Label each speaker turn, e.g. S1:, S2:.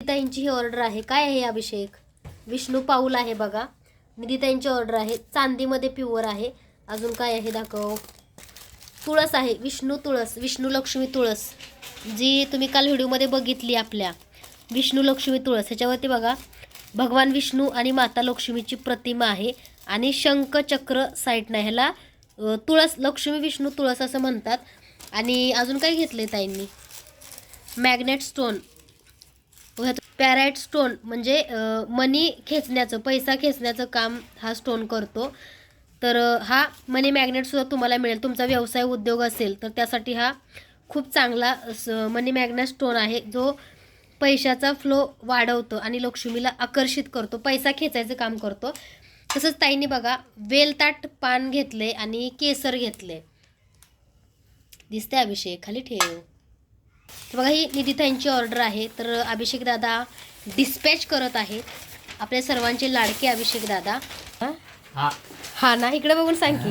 S1: निधीताईंची ही order आहे. काय आहे अभिषेक? विष्णू पाऊल आहे बघा. निधीताईंची ऑर्डर आहे. चांदीमध्ये प्युअर आहे. अजून काय आहे दाखव? तुळस आहे. विष्णू तुळस. विष्णू लक्ष्मी तुळस. जी तुम्ही काल व्हिडिओमध्ये बघितली आपल्या. विष्णू लक्ष्मी तुळस. ह्याच्यावरती बघा. भगवान विष्णू आणि माता लक्ष्मीची प्रतिमा आहे. आणि शंख चक्र साईडनं ह्याला तुळस लक्ष्मी विष्णू तुळस असं म्हणतात. आणि अजून काय घेतलं आहे ताईंनी? मॅग्नेट स्टोन पॅराईट स्टोन म्हणजे मनी खेचण्याचं पैसा खेचण्याचं काम हा स्टोन करतो. तर हा मनी मॅग्नेटसुद्धा तुम्हाला मिळेल. तुमचा व्यवसाय उद्योग असेल तर त्यासाठी हा खूप चांगला मनी मॅग्नेट स्टोन आहे. जो पैशाचा फ्लो वाढवतो आणि लक्ष्मीला आकर्षित करतो पैसा खेचायचं काम करतो. तसंच ताईंनी बघा वेलताट पान घेतले आणि केसर घेतले दिसते अभिषेक. खाली ठेव. तर बघा ही निधिताईंची ऑर्डर आहे. तर अभिषेक दादा डिस्पॅच करत आहेत. आपल्या सर्वांचे लाडके अभिषेक दादा. हा?
S2: हा
S1: हा ना इकडे बघून सांग की.